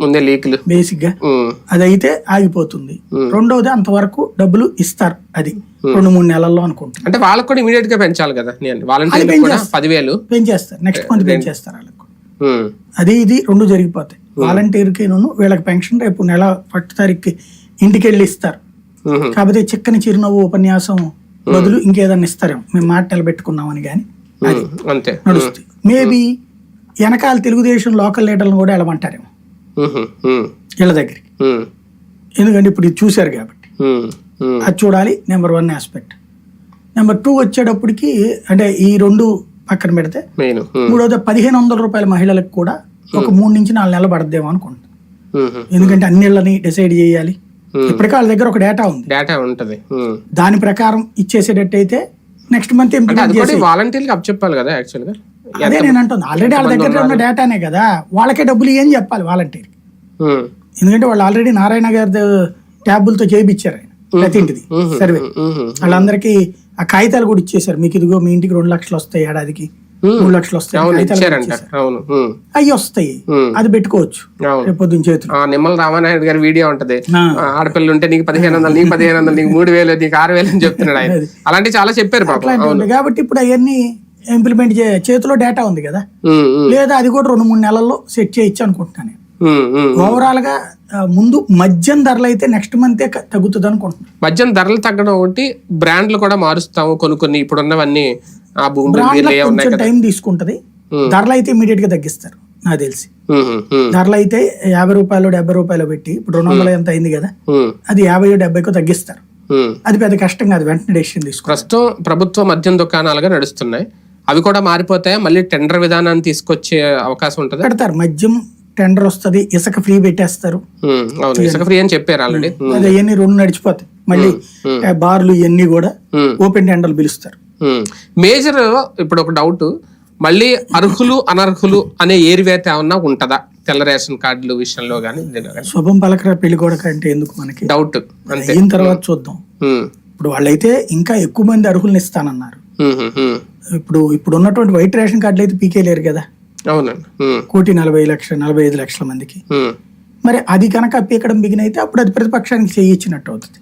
ముందే లీకులు. బేసిక్గా అది అయితే ఆగిపోతుంది. రెండవది అంతవరకు డబ్బులు ఇస్తారు అది. రెండు మూడు నెలల్లో అనుకుంటున్నాను అంటే వాళ్ళకి కూడా ఇమీడియట్గా పెంచాలి కదా అది పెంచేస్తారు. పదివేలు. పెంచేస్తారు. నెక్స్ట్ మంత్ పెంచేస్తారు వాళ్ళకు. అది ఇది రెండు జరిగిపోతాయి. వాలంటీర్కి వీళ్ళకి పెన్షన్ రేపు నెల ఫస్ట్ తారీఖుకి ఇంటికి వెళ్ళి ఇస్తారు కాకపోతే చిక్కని చిరునవ్వు ఉపన్యాసం బదులు ఇంకేదన్నా ఇస్తారేమో. మేము మాట నిలబెట్టుకున్నామని కానీ అంతే. నడుస్తుంది. మేబీ వెనకాల తెలుగుదేశం లోకల్ లీడర్లను కూడా వెళ్ళమంటారేమో. వీళ్ళ దగ్గరికి. ఎందుకంటే ఇప్పుడు ఇది చూశారు కాబట్టి. అది చూడాలి number one aspect. Number two వచ్చేటప్పటికి అంటే ఈ రెండు పక్కన పెడితే మూడోది పదిహేను వందల రూపాయల మహిళలకు కూడా ఒక మూడు నుంచి నాలుగు నెలలు పడద్దేమో ఉమ్. ఎందుకంటే అన్నిళ్ళని డిసైడ్ చేయాలి. ఇప్పటికే వాళ్ళ దగ్గర ఒక డేటా ఉంది. డేటా ఉంటది. దాని ప్రకారం ఇచ్చేసేటట్టయితే నెక్స్ట్ మంత్ చేసి వాలంటీర్లకు అప్పచెప్పాలి కదా యాక్చువల్గా? అదే నేను అంటుంది. ఆల్రెడీ వాళ్ళ దగ్గర ఉన్న డేటానే కదా. వాళ్ళకే డబ్బులు ఏం చెప్పాలి వాలంటీర్ ఎందుకంటే వాళ్ళు ఆల్రెడీ నారాయణ గారి ట్యాబులతో చేయించారు ఆయన ప్రతి ఇంటిది సర్వే వాళ్ళందరికీ ఆ కాగితాలు కూడా ఇచ్చేసారు మీకు ఇదిగో మీ ఇంటికి రెండు లక్షలు వస్తాయి ఏడాదికి. మూడు లక్షలు వస్తాయి. అవి వస్తాయి. అది పెట్టుకోవచ్చు. పొద్దున్న చేతులు. ఆ నిమ్మల రామానాయుడు గారి వీడియో ఉంటది. ఆడపిల్లలు ఉంటే నీకు పదిహేను వందలు నీకు పదిహేను వందలు నీకు మూడు వేలు నీకు ఆరు వేలు అని చెప్తున్నాడు ఆయన. అలాంటి చాలా చెప్పారు. కాబట్టి ఇప్పుడు అవన్నీ ఇంప్లిమెంట్ చే చేతిలో డేటా ఉంది కదా. లేదా అది కూడా రెండు మూడు నెలల్లో సెట్ చేయొచ్చు అనుకుంటున్నాను నేను. ఓవరాల్గా ముందు మద్యం ధరలు అయితే నెక్స్ట్ మంతే తగ్గుతుంది అనుకుంటున్నాను. మద్యం ధరలు తగ్గడం ఒకటి బ్రాండ్లు కూడా మారుస్తాము కొన్ని కొన్ని ఇప్పుడున్నవన్నీ ఆ కదా. టైం తీసుకుంటది. ధరలు అయితే ఇమీడియట్గా తగ్గిస్తారు నాకు తెలిసి. ధరలు అయితే యాభై రూపాయలు డెబ్బై రూపాయలు పెట్టి ఇప్పుడు రెండు వందల ఎంత అయింది కదా అది యాభై డెబ్బైకో తగ్గిస్తారు. అది పెద్ద కష్టం కాదు వెంటనే డెసిషన్ తీసుకో ప్రస్తుతం ప్రభుత్వ మద్యం దుకాణాలుగా నడుస్తున్నాయి. అవి కూడా మారిపోతాయి? మళ్ళీ టెండర్ విధానాన్ని తీసుకొచ్చే అవకాశం ఉంటుంది? పెడతారు. మద్యం టెండర్ వస్తది ఇసుక ఫ్రీ పెట్టేస్తారు. అవును. ఇసుక ఫ్రీ అని చెప్పారు ఆల్రెడీ. అది అవన్నీ రెండు నడిచిపోతాయి. మళ్ళీ బార్లు ఇవన్నీ కూడా ఓపెన్ టెండర్లు పిలుస్తారు. మేజర్ ఇప్పుడు ఒక డౌట్. మళ్ళీ అర్హులు అనర్హులు అనే ఏరివేత ఏమన్నా ఉంటదా? తెల్ల రేషన్ కార్డుల విషయంలో కానీ శుభం పలకర పెళ్ళి కూడా అంటే ఎందుకు మనకి? డౌట్. అయిన తర్వాత చూద్దాం. ఇప్పుడు వాళ్ళైతే ఇంకా ఎక్కువ మంది అర్హుల్ని ఇస్తానన్నారు. ఇప్పుడు ఇప్పుడు ఉన్నటువంటి వైట్ రేషన్ కార్డులు అయితే పీకేలేరు కదా. అవునండి. కోటి నలభై లక్షల నలభై ఐదు లక్షల మందికి. మరి అది కనుక పీకడం బిగిన్ అయితే అప్పుడు అది ప్రతిపక్షానికి చేయించినట్టు అవుతుంది.